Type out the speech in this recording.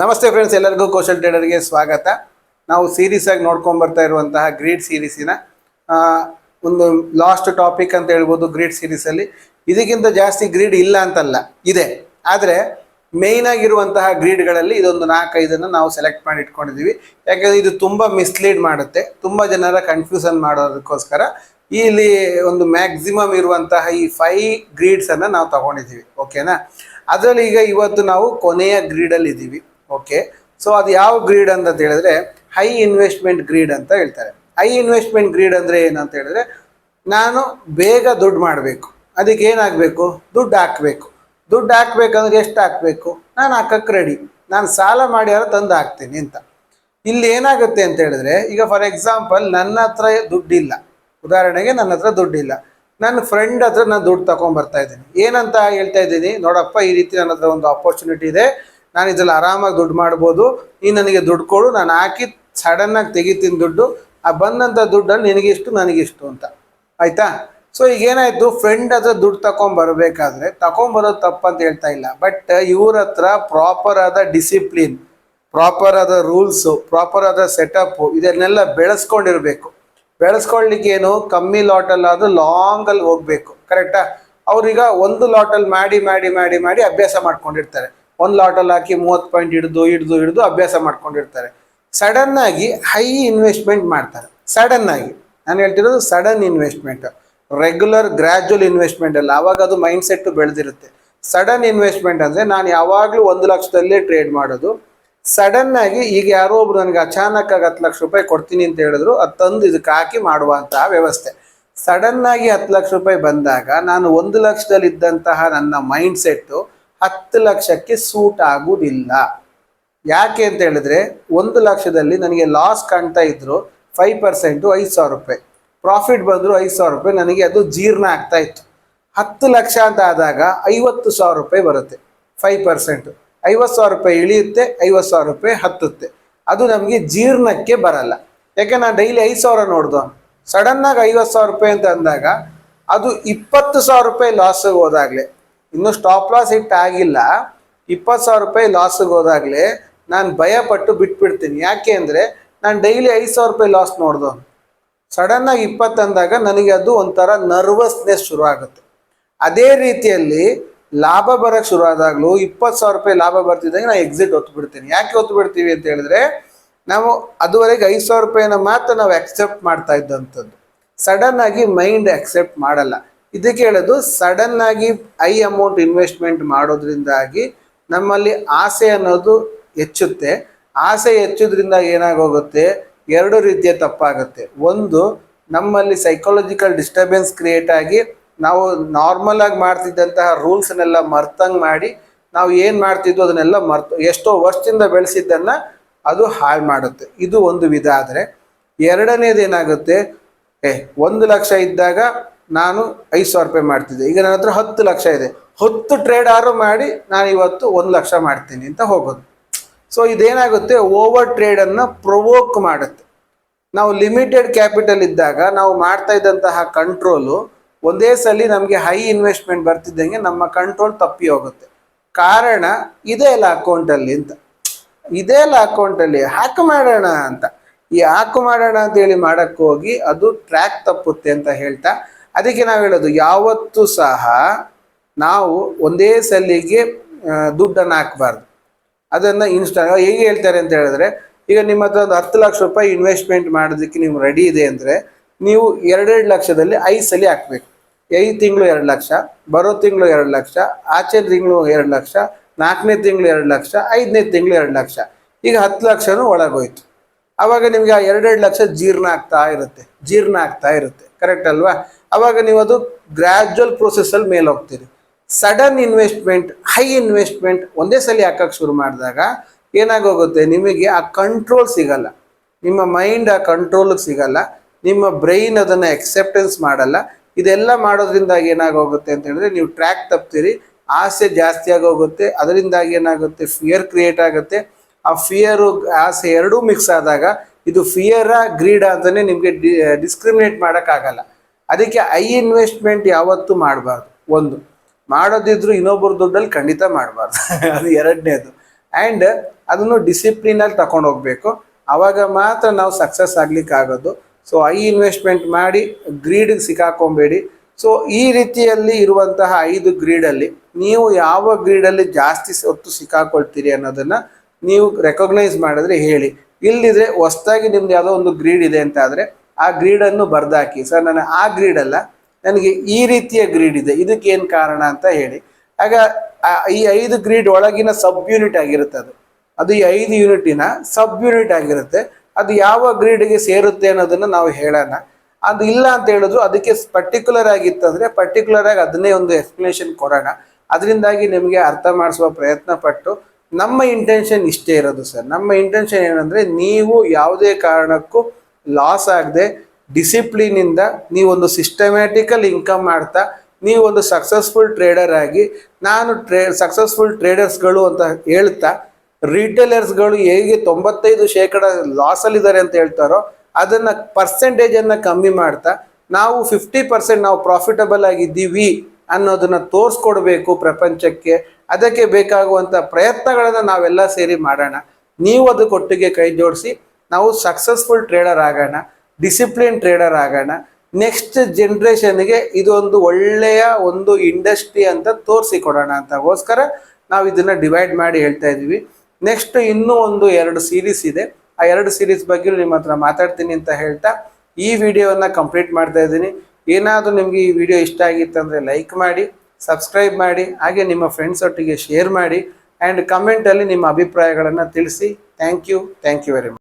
ನಮಸ್ತೆ ಫ್ರೆಂಡ್ಸ್ ಎಲ್ಲರಿಗೂ ಕೌಶಲ್ ಟ್ರೇಡರ್ಗೆ ಸ್ವಾಗತ. ನಾವು ಸೀರೀಸ್ ಆಗಿ ನೋಡ್ಕೊಂಡ್ ಬರ್ತಾ ಇರುವಂತಹ ಗ್ರೀಡ್ ಸೀರೀಸಿನ ಒಂದು ಲಾಸ್ಟ್ ಟಾಪಿಕ್ ಅಂತ ಹೇಳ್ಬೋದು ಗ್ರೀಡ್ ಸೀರೀಸಲ್ಲಿ ಇದಕ್ಕಿಂತ ಜಾಸ್ತಿ ಗ್ರೀಡ್ ಇಲ್ಲ ಅಂತಲ್ಲ, ಇದೆ. ಆದರೆ ಮೇಯ್ನ್ ಆಗಿರುವಂತಹ ಗ್ರೀಡ್ಗಳಲ್ಲಿ ಇದೊಂದು ನಾಲ್ಕೈದನ್ನು ನಾವು ಸೆಲೆಕ್ಟ್ ಮಾಡಿ ಇಟ್ಕೊಂಡಿದ್ದೀವಿ ಯಾಕಂದರೆ ಇದು ತುಂಬ ಮಿಸ್ಲೀಡ್ ಮಾಡುತ್ತೆ, ತುಂಬ ಜನರ ಕನ್ಫ್ಯೂಷನ್ ಮಾಡೋದಕ್ಕೋಸ್ಕರ. ಇಲ್ಲಿ ಒಂದು ಮ್ಯಾಕ್ಸಿಮಮ್ ಇರುವಂತಹ ಈ ಫೈ ಗ್ರೀಡ್ಸನ್ನು ನಾವು ತಗೊಂಡಿದ್ದೀವಿ ಓಕೆನಾ ಅದರಲ್ಲಿ ಈಗ ಇವತ್ತು ನಾವು ಕೊನೆಯ ಗ್ರೀಡಲ್ಲಿ ಇದ್ದೀವಿ ಓಕೆ ಸೊ ಅದು ಯಾವ ಗ್ರೀಡ್ ಅಂತ ಹೇಳಿದ್ರೆ ಹೈ ಇನ್ವೆಸ್ಟ್ಮೆಂಟ್ ಗ್ರೀಡ್ ಅಂತ ಹೇಳ್ತಾರೆ. ಹೈ ಇನ್ವೆಸ್ಟ್ಮೆಂಟ್ ಗ್ರೀಡ್ ಅಂದ್ರೆ ಏನಂತ ಹೇಳಿದ್ರೆ ನಾನು ಬೇಗ ದುಡ್ಡು ಮಾಡಬೇಕು. ಅದಕ್ಕೆ ಏನಾಗಬೇಕು? ದುಡ್ಡು ಹಾಕಬೇಕು. ದುಡ್ಡು ಹಾಕ್ಬೇಕಂದ್ರೆ ಎಷ್ಟು ಹಾಕಬೇಕು? ನಾನು ಹಾಕಕ್ಕೆ ರೆಡಿ ನಾನು ಸಾಲ ಮಾಡಿ ಯಾರು ತಂದು ಹಾಕ್ತೀನಿ ಅಂತ. ಇಲ್ಲಿ ಏನಾಗುತ್ತೆ ಅಂತ ಹೇಳಿದ್ರೆ, ಈಗ ಫಾರ್ ಎಕ್ಸಾಂಪಲ್ ನನ್ನ ಹತ್ರ ದುಡ್ಡಿಲ್ಲ. ಉದಾಹರಣೆಗೆ ನನ್ನ ಹತ್ರ ದುಡ್ಡಿಲ್ಲ. ನನ್ನ ಫ್ರೆಂಡ್ ಹತ್ರ ನಾನು ದುಡ್ಡು ತಗೊಂಡ್ಬರ್ತಾ ಇದ್ದೀನಿ. ಏನಂತ ಹೇಳ್ತಾ ಇದ್ದೀನಿ? ನೋಡಪ್ಪ, ಈ ರೀತಿ ನನ್ನ ಹತ್ರ ಒಂದು ಆಪರ್ಚುನಿಟಿ ಇದೆ. ನಾನು ಇದ್ರಲ್ಲಿ ಆರಾಮಾಗಿ ದುಡ್ಡು ಮಾಡ್ಬೋದು. ನೀನು ನನಗೆ ದುಡ್ಡು ಕೊಡು, ನಾನು ಹಾಕಿ ಸಡನ್ನಾಗಿ ತೆಗಿತೀನಿ ದುಡ್ಡು. ಆ ಬಂದಂಥ ದುಡ್ಡಲ್ಲಿ ನಿನಗಿಷ್ಟು, ನನಗಿಷ್ಟು ಅಂತ. ಆಯ್ತಾ? ಸೊ ಈಗ ಏನಾಯ್ತು? ಫ್ರೆಂಡ್ ಹತ್ರ ದುಡ್ಡು ತಕೊಂಡ್ ತಗೊಂಬರೋದು ತಪ್ಪಂತ ಹೇಳ್ತಾ ಇಲ್ಲ. ಬಟ್ ಇವ್ರ ಹತ್ರ ಪ್ರಾಪರ್ ಆದ ಡಿಸಿಪ್ಲಿನ್ ಪ್ರಾಪರ್ ಆದ ರೂಲ್ಸು ಪ್ರಾಪರ್ ಆದ ಸೆಟಪ್ ಇದನ್ನೆಲ್ಲ ಬೆಳೆಸ್ಕೊಂಡಿರ್ಬೇಕು. ಬೆಳೆಸ್ಕೊಳ್ಲಿಕ್ಕೆ ಏನು? ಕಮ್ಮಿ ಲಾಟಲ್ಲಾದರೂ ಲಾಂಗಲ್ಲಿ ಹೋಗ್ಬೇಕು. ಕರೆಕ್ಟಾ ಅವ್ರೀಗ ಒಂದು ಲಾಟಲ್ಲಿ ಮಾಡಿ ಮಾಡಿ ಮಾಡಿ ಮಾಡಿ ಅಭ್ಯಾಸ ಮಾಡ್ಕೊಂಡಿರ್ತಾರೆ. ಒಂದು ಲಾಟಲ್ಲಿ ಹಾಕಿ ಮೂವತ್ತು ಪಾಯಿಂಟ್ ಹಿಡಿದು ಹಿಡಿದು ಹಿಡಿದು ಅಭ್ಯಾಸ ಮಾಡ್ಕೊಂಡಿರ್ತಾರೆ. ಸಡನ್ ಆಗಿ ಹೈ ಇನ್ವೆಸ್ಟ್ಮೆಂಟ್ ಮಾಡ್ತಾರೆ. ಸಡನ್ ಆಗಿ. ನಾನು ಹೇಳ್ತಿರೋದು sudden investment regular gradual investment ಅಲ್ಲ. ಅವಾಗ ಅದು ಮೈಂಡ್ ಸೆಟ್ ಬೆಳೆದಿರುತ್ತೆ. ಸಡನ್ ಇನ್ವೆಸ್ಟ್ಮೆಂಟ್ ಅಂದರೆ ನಾನು ಯಾವಾಗಲೂ ಒಂದು ಲಕ್ಷದಲ್ಲೇ ಟ್ರೇಡ್ ಮಾಡೋದು. ಸಡನ್ ಆಗಿ ಈಗ ಯಾರೋ ಒಬ್ರು ನನಗೆ ಅಚಾನಕ್ ಆಗಿ ಹತ್ತು ಲಕ್ಷ ರೂಪಾಯಿ ಕೊಡ್ತೀನಿ ಅಂತ ಹೇಳಿದ್ರು, ಅದು ತಂದು ಇದಕ್ಕೆ ಹಾಕಿ ಮಾಡುವಂತಹ ವ್ಯವಸ್ಥೆ. ಸಡನ್ ಆಗಿ ಹತ್ತು ಲಕ್ಷ ರೂಪಾಯಿ ಬಂದಾಗ ನಾನು ಒಂದು ಲಕ್ಷದಲ್ಲಿ ಇದ್ದಂತಹ ನನ್ನ ಮೈಂಡ್ ಸೆಟ್ಟು ಹತ್ತು ಲಕ್ಷಕ್ಕೆ ಸೂಟ್ ಆಗುವುದಿಲ್ಲ ಯಾಕೆ ಅಂತ ಹೇಳಿದ್ರೆ, ಒಂದು ಲಕ್ಷದಲ್ಲಿ ನನಗೆ ಲಾಸ್ ಕಾಣ್ತಾ ಇದ್ರು ಫೈವ್ ಪರ್ಸೆಂಟು ಐದು ಸಾವಿರ ರೂಪಾಯಿ. ಪ್ರಾಫಿಟ್ ಬಂದ್ರು ಐದು ಸಾವಿರ ರೂಪಾಯಿ, ನನಗೆ ಅದು ಜೀರ್ಣ ಆಗ್ತಾ ಇತ್ತು. ಹತ್ತು ಲಕ್ಷ ಅಂತ ಆದಾಗ ಐವತ್ತು ಸಾವಿರ ರೂಪಾಯಿ ಬರುತ್ತೆ ಫೈವ್ ಪರ್ಸೆಂಟು ಐವತ್ತು ಸಾವಿರ ರೂಪಾಯಿ ಇಳಿಯುತ್ತೆ, ಐವತ್ತು ಸಾವಿರ ರೂಪಾಯಿ ಹತ್ತುತ್ತೆ. ಅದು ನಮಗೆ ಜೀರ್ಣಕ್ಕೆ ಬರಲ್ಲ. ಯಾಕೆ ನಾನು ಡೈಲಿ ಐದು ಸಾವಿರ ನೋಡ್ದು? ಸಡನ್ನಾಗಿ ಐವತ್ತು ಸಾವಿರ ರೂಪಾಯಿ ಅಂತ ಅಂದಾಗ ಅದು ಇಪ್ಪತ್ತು ಸಾವಿರ ರೂಪಾಯಿ ಲಾಸ್ ಹೋದಾಗಲೇ. ಇನ್ನು ಸ್ಟಾಪ್ ಲಾಸ್ ಹಿಟ್ ಆಗಿಲ್ಲ. ಇಪ್ಪತ್ತು ಸಾವಿರ ರೂಪಾಯಿ ಲಾಸ್ಗೆ ಹೋದಾಗಲೇ ನಾನು ಭಯಪಟ್ಟು ಬಿಟ್ಬಿಡ್ತೀನಿ. ಯಾಕೆ ಅಂದರೆ ನಾನು ಡೈಲಿ ಐದು ಸಾವಿರ ರೂಪಾಯಿ ಲಾಸ್ ನೋಡ್ದು ಸಡನ್ನಾಗಿ ಆಗಿ ಇಪ್ಪತ್ತು ಅಂದಾಗ ನನಗೆ ಅದು ಒಂಥರ ನರ್ವಸ್ನೆಸ್ ಶುರು ಆಗುತ್ತೆ. ಅದೇ ರೀತಿಯಲ್ಲಿ ಲಾಭ ಬರೋಕ್ಕೆ ಶುರು ಆದಾಗಲೂ ಇಪ್ಪತ್ತು ಸಾವಿರ ರೂಪಾಯಿ ಲಾಭ ಬರ್ತಿದ್ದಂಗೆ ನಾನು ಎಕ್ಸಿಟ್ ಹೊತ್ತು ಬಿಡ್ತೀನಿ ಯಾಕೆ ಹೊತ್ತು ಬಿಡ್ತೀವಿ ಅಂತ ಹೇಳಿದ್ರೆ ನಾವು ಅದುವರೆಗೆ ಐದು ಸಾವಿರ ರೂಪಾಯಿನ ಮಾತ್ರ ನಾವು ಅಕ್ಸೆಪ್ಟ್ ಮಾಡ್ತಾ ಇದ್ದಂಥದ್ದು. ಸಡನ್ ಆಗಿ ಮೈಂಡ್ ಅಕ್ಸೆಪ್ಟ್ ಮಾಡಲ್ಲ. ಇದಕ್ಕೆ ಹೇಳೋದು ಸಡನ್ ಆಗಿ ಐ ಅಮೌಂಟ್ ಇನ್ವೆಸ್ಟ್ಮೆಂಟ್ ಮಾಡೋದ್ರಿಂದಾಗಿ ನಮ್ಮಲ್ಲಿ ಆಸೆ ಅನ್ನೋದು ಹೆಚ್ಚುತ್ತೆ. ಆಸೆ ಹೆಚ್ಚೋದ್ರಿಂದ ಏನಾಗೋಗುತ್ತೆ? ಎರಡು ರೀತಿಯ ತಪ್ಪಾಗುತ್ತೆ. ಒಂದು, ನಮ್ಮಲ್ಲಿ ಸೈಕಾಲಜಿಕಲ್ ಡಿಸ್ಟರ್ಬೆನ್ಸ್ ಕ್ರಿಯೇಟ್ ಆಗಿ ನಾವು ನಾರ್ಮಲ್ ಆಗಿ ಮಾಡ್ತಿದ್ದಂತಹ ರೂಲ್ಸ್ನೆಲ್ಲ ಮರ್ತಂಗೆ ಮಾಡಿ ನಾವು ಏನು ಮಾಡ್ತಿದ್ವು ಅದನ್ನೆಲ್ಲ ಮರ್ತು, ಎಷ್ಟೋ ವರ್ಷದಿಂದ ಬೆಳೆಸಿದ್ದನ್ನು ಅದು ಹಾಳು ಮಾಡುತ್ತೆ. ಇದು ಒಂದು ವಿಧ ಆದರೆ. ಎರಡನೇದು ಏನಾಗುತ್ತೆ ಏ, ಒಂದು ಲಕ್ಷ ಇದ್ದಾಗ ನಾನು ಐದು ಸಾವಿರ ರೂಪಾಯಿ ಮಾಡ್ತಿದ್ದೆ. ಈಗ ನನ್ನ ಹತ್ರ ಹತ್ತು ಲಕ್ಷ ಇದೆ. ಹತ್ತು ಟ್ರೇಡ್ ಆರು ಮಾಡಿ ನಾನು ಇವತ್ತು ಒಂದು ಲಕ್ಷ ಮಾಡ್ತೀನಿ ಅಂತ ಹೋಗೋದು. ಸೊ ಇದೇನಾಗುತ್ತೆ? ಓವರ್ ಟ್ರೇಡನ್ನು ಪ್ರೊವೋಕ್ ಮಾಡುತ್ತೆ. ನಾವು ಲಿಮಿಟೆಡ್ ಕ್ಯಾಪಿಟಲ್ ಇದ್ದಾಗ, ನಾವು ಮಾಡ್ತಾ ಇದ್ದಂತಹ ಕಂಟ್ರೋಲು ಒಂದೇ ಸಲ ನಮಗೆ ಹೈ ಇನ್ವೆಸ್ಟ್ಮೆಂಟ್ ಬರ್ತಿದ್ದಂಗೆ ನಮ್ಮ ಕಂಟ್ರೋಲ್ ತಪ್ಪಿ ಹೋಗುತ್ತೆ. ಕಾರಣ, ಇದೇ ಅಲ್ಲ ಅಕೌಂಟಲ್ಲಿ ಅಂತ. ಇದೇ ಅಲ್ಲ ಅಕೌಂಟಲ್ಲಿ ಹಾಕು ಮಾಡೋಣ ಅಂತ. ಈ ಹಾಕು ಮಾಡೋಣ ಅಂತೇಳಿ ಮಾಡೋಕ್ಕೋಗಿ ಅದು ಟ್ರ್ಯಾಕ್ ತಪ್ಪುತ್ತೆ ಅಂತ ಹೇಳ್ತಾ ಅದಕ್ಕೆ ನಾವು ಹೇಳೋದು, ಯಾವತ್ತೂ ಸಹ ನಾವು ಒಂದೇ ಸಲಿಗೆ ದುಡ್ಡನ್ನು ಹಾಕಬಾರ್ದು. ಅದನ್ನು ಇನ್ಸ್ಟಾ ಹೇಗೆ ಹೇಳ್ತಾರೆ ಅಂತ ಹೇಳಿದ್ರೆ, ಈಗ ನಿಮ್ಮ ಹತ್ರ ಒಂದು ಹತ್ತು ಲಕ್ಷ ರೂಪಾಯಿ ಇನ್ವೆಸ್ಟ್ಮೆಂಟ್ ಮಾಡೋದಕ್ಕೆ ನೀವು ರೆಡಿ ಇದೆ ಅಂದರೆ, ನೀವು ಎರಡೆರಡು ಲಕ್ಷದಲ್ಲಿ ಐದು ಸಲ ಹಾಕ್ಬೇಕು. ಐದು ತಿಂಗಳು ಎರಡು ಲಕ್ಷ, ಬರೋ ತಿಂಗಳು ಎರಡು ಲಕ್ಷ, ಆಚೆ ತಿಂಗಳು ಎರಡು ಲಕ್ಷ, ನಾಲ್ಕನೇ ತಿಂಗಳು ಎರಡು ಲಕ್ಷ, ಐದನೇ ತಿಂಗಳು ಎರಡು ಲಕ್ಷ. ಈಗ ಹತ್ತು ಲಕ್ಷನೂ ಒಳಗೋಯ್ತು. ಆವಾಗ ನಿಮಗೆ ಆ ಎರಡೆರಡು ಲಕ್ಷ ಜೀರ್ಣ ಆಗ್ತಾ ಇರುತ್ತೆ, ಜೀರ್ಣ ಆಗ್ತಾ ಇರುತ್ತೆ. ಕರೆಕ್ಟ್ ಅಲ್ವಾ? ಆವಾಗ ನೀವು ಅದು ಗ್ರ್ಯಾಜುವಲ್ ಪ್ರೊಸೆಸ್ಸಲ್ಲಿ ಮೇಲೆ ಹೋಗ್ತೀರಿ. ಸಡನ್ ಇನ್ವೆಸ್ಟ್ಮೆಂಟ್ ಹೈ ಇನ್ವೆಸ್ಟ್ಮೆಂಟ್ ಒಂದೇ ಸಲ ಹಾಕಕ್ಕೆ ಶುರು ಮಾಡಿದಾಗ ಏನಾಗೋಗುತ್ತೆ? ನಿಮಗೆ ಆ ಕಂಟ್ರೋಲ್ ಸಿಗಲ್ಲ. ನಿಮ್ಮ ಮೈಂಡ್ ಆ ಕಂಟ್ರೋಲಿಗೆ ಸಿಗಲ್ಲ. ನಿಮ್ಮ ಬ್ರೈನ್ ಅದನ್ನು ಎಕ್ಸೆಪ್ಟೆನ್ಸ್ ಮಾಡಲ್ಲ. ಇದೆಲ್ಲ ಮಾಡೋದ್ರಿಂದಾಗಿ ಏನಾಗೋಗುತ್ತೆ ಅಂತ ಹೇಳಿದ್ರೆ ನೀವು ಟ್ರ್ಯಾಕ್ ತಪ್ತೀರಿ. ಆಸೆ ಜಾಸ್ತಿ ಆಗೋಗುತ್ತೆ. ಅದರಿಂದಾಗಿ ಏನಾಗುತ್ತೆ? ಫಿಯರ್ ಕ್ರಿಯೇಟ್ ಆಗುತ್ತೆ. ಆ ಫಿಯರು ಆಸೆ ಎರಡೂ ಮಿಕ್ಸ್ ಆದಾಗ ಇದು ಫಿಯರ ಗ್ರೀಡ ಅಂತಲೇ ನಿಮಗೆ ಡಿ ಡಿಸ್ಕ್ರಿಮಿನೇಟ್ ಮಾಡೋಕ್ಕಾಗಲ್ಲ. ಅದಕ್ಕೆ ಐ ಇನ್ವೆಸ್ಟ್ಮೆಂಟ್ ಯಾವತ್ತೂ ಮಾಡಬಾರ್ದು. ಒಂದು, ಮಾಡೋದಿದ್ರು ಇನ್ನೊಬ್ಬರ ದುಡ್ಡಲ್ಲಿ ಖಂಡಿತ ಮಾಡಬಾರ್ದು. ಅದು ಎರಡನೇದು. ಆ್ಯಂಡ್ ಅದನ್ನು ಡಿಸಿಪ್ಲಿನಲ್ಲಿ ತಗೊಂಡು ಹೋಗಬೇಕು. ಆವಾಗ ಮಾತ್ರ ನಾವು ಸಕ್ಸಸ್ ಆಗ್ಲಿಕ್ಕೆ ಆಗೋದು. ಸೊ ಐ ಇನ್ವೆಸ್ಟ್ಮೆಂಟ್ ಮಾಡಿ ಗ್ರೀಡಿಗೆ ಸಿಕ್ಕಾಕೊಂಬೇಡಿ. ಸೊ ಈ ರೀತಿಯಲ್ಲಿ ಇರುವಂತಹ ಐದು ಗ್ರೀಡಲ್ಲಿ ನೀವು ಯಾವ ಗ್ರೀಡಲ್ಲಿ ಜಾಸ್ತಿ ಹೊತ್ತು ಸಿಕ್ಕಾಕೊಳ್ತೀರಿ ಅನ್ನೋದನ್ನ ನೀವು ರೆಕಗ್ನೈಸ್ ಮಾಡಿದ್ರೆ ಹೇಳಿ. ಇಲ್ಲಿದ್ರೆ ಹೊಸ್ದಾಗಿ ನಿಮ್ದು ಯಾವುದೋ ಒಂದು ಗ್ರೀಡ್ ಇದೆ ಅಂತ ಆದರೆ ಆ ಗ್ರೀಡನ್ನು ಬರ್ದಾಕಿ. ಸರ್, ನಾನು ಆ ಗ್ರೀಡ್ ಅಲ್ಲ, ನನಗೆ ಈ ರೀತಿಯ ಗ್ರೀಡ್ ಇದೆ. ಇದಕ್ಕೆ ಏನು ಕಾರಣ ಅಂತ ಹೇಳಿ. ಆಗ ಈ ಐದು ಗ್ರೀಡ್ ಒಳಗಿನ ಸಬ್ ಯೂನಿಟ್ ಆಗಿರುತ್ತೆ ಅದು. ಅದು ಈ ಐದು ಯೂನಿಟಿನ ಸಬ್ ಯೂನಿಟ್ ಆಗಿರುತ್ತೆ. ಅದು ಯಾವ ಗ್ರೀಡ್ಗೆ ಸೇರುತ್ತೆ ಅನ್ನೋದನ್ನ ನಾವು ಹೇಳೋಣ. ಅದು ಇಲ್ಲ ಅಂತ ಹೇಳಿದ್ರು ಅದಕ್ಕೆ ಪರ್ಟಿಕ್ಯುಲರ್ ಆಗಿತ್ತಂದರೆ ಪರ್ಟಿಕ್ಯುಲರ್ ಆಗಿ ಅದನ್ನೇ ಒಂದು ಎಕ್ಸ್ಪ್ಲನೇಷನ್ ಕೊಡೋಣ. ಅದರಿಂದಾಗಿ ನಿಮಗೆ ಅರ್ಥ ಮಾಡಿಸುವ ಪ್ರಯತ್ನ ಪಟ್ಟು ನಮ್ಮ ಇಂಟೆನ್ಷನ್ ಇಷ್ಟೇ ಇರೋದು ಸರ್ ನಮ್ಮ ಇಂಟೆನ್ಷನ್ ಏನಂದ್ರೆ ನೀವು ಯಾವುದೇ ಕಾರಣಕ್ಕೂ ಲಾಸ್ ಆಗದೆ ಡಿಸಿಪ್ಲಿನಿಂದ ನೀವೊಂದು ಸಿಸ್ಟಮ್ಯಾಟಿಕಲ್ ಇನ್ಕಮ್ ಮಾಡ್ತಾ ನೀವು ಒಂದು ಸಕ್ಸಸ್ಫುಲ್ ಟ್ರೇಡರ್ ಆಗಿ, ನಾನು ಟ್ರೇ ಸಕ್ಸಸ್ಫುಲ್ ಟ್ರೇಡರ್ಸ್ಗಳು ಅಂತ ಹೇಳ್ತಾ ರಿಟೇಲರ್ಸ್ಗಳು ಹೇಗೆ ತೊಂಬತ್ತೈದು ಶೇಕಡ ಲಾಸಲ್ಲಿದ್ದಾರೆ ಅಂತ ಹೇಳ್ತಾರೋ, ಅದನ್ನ ಪರ್ಸೆಂಟೇಜನ್ನು ಕಮ್ಮಿ ಮಾಡ್ತಾ, ನಾವು ಫಿಫ್ಟಿ ಪರ್ಸೆಂಟ್ ನಾವು ಪ್ರಾಫಿಟಬಲ್ ಆಗಿದ್ದೀವಿ ಅನ್ನೋದನ್ನ ತೋರಿಸ್ಕೊಡ್ಬೇಕು ಪ್ರಪಂಚಕ್ಕೆ. ಅದಕ್ಕೆ ಬೇಕಾಗುವಂತ ಪ್ರಯತ್ನಗಳನ್ನ ನಾವೆಲ್ಲ ಸೇರಿ ಮಾಡೋಣ. ನೀವು ಅದಕ್ಕೊಟ್ಟಿಗೆ ಕೈ ಜೋಡಿಸಿ, ನಾವು ಸಕ್ಸಸ್ಫುಲ್ ಟ್ರೇಡರ್ ಆಗೋಣ ಡಿಸಿಪ್ಲಿನ್ ಟ್ರೇಡರ್ ಆಗೋಣ. ನೆಕ್ಸ್ಟ್ ಜನ್ರೇಷನ್ಗೆ ಇದೊಂದು ಒಳ್ಳೆಯ ಒಂದು ಇಂಡಸ್ಟ್ರಿ ಅಂತ ತೋರಿಸಿ ಕೊಡೋಣ ಅಂತಗೋಸ್ಕರ ನಾವು ಇದನ್ನ ಡಿವೈಡ್ ಮಾಡಿ ಹೇಳ್ತಾ ಇದೀವಿ ನೆಕ್ಸ್ಟ್ ಇನ್ನೂ ಒಂದು ಎರಡು ಸೀರೀಸ್ ಇದೆ. ಆ ಎರಡು ಸೀರೀಸ್ ಬಗ್ಗೆ ನಿಮ್ಮ ಹತ್ರ ಮಾತಾಡ್ತೀನಿ ಅಂತ ಹೇಳ್ತಾ ಈ ವಿಡಿಯೋವನ್ನು ಕಂಪ್ಲೀಟ್ ಮಾಡ್ತಾ ಇದ್ದೀನಿ. ಏನಾದರೂ ನಿಮಗೆ ಈ ವಿಡಿಯೋ ಇಷ್ಟ ಆಗಿತ್ತಂದ್ರೆ ಲೈಕ್ ಮಾಡಿ ಸಬ್ಸ್ಕ್ರೈಬ್ ಮಾಡಿ, ಹಾಗೆ ನಿಮ್ಮ ಫ್ರೆಂಡ್ಸ್ ಒಟ್ಟಿಗೆ ಶೇರ್ ಮಾಡಿ ಆ್ಯಂಡ್ ಕಮೆಂಟಲ್ಲಿ ನಿಮ್ಮ ಅಭಿಪ್ರಾಯಗಳನ್ನು ತಿಳಿಸಿ. Thank you thank you very much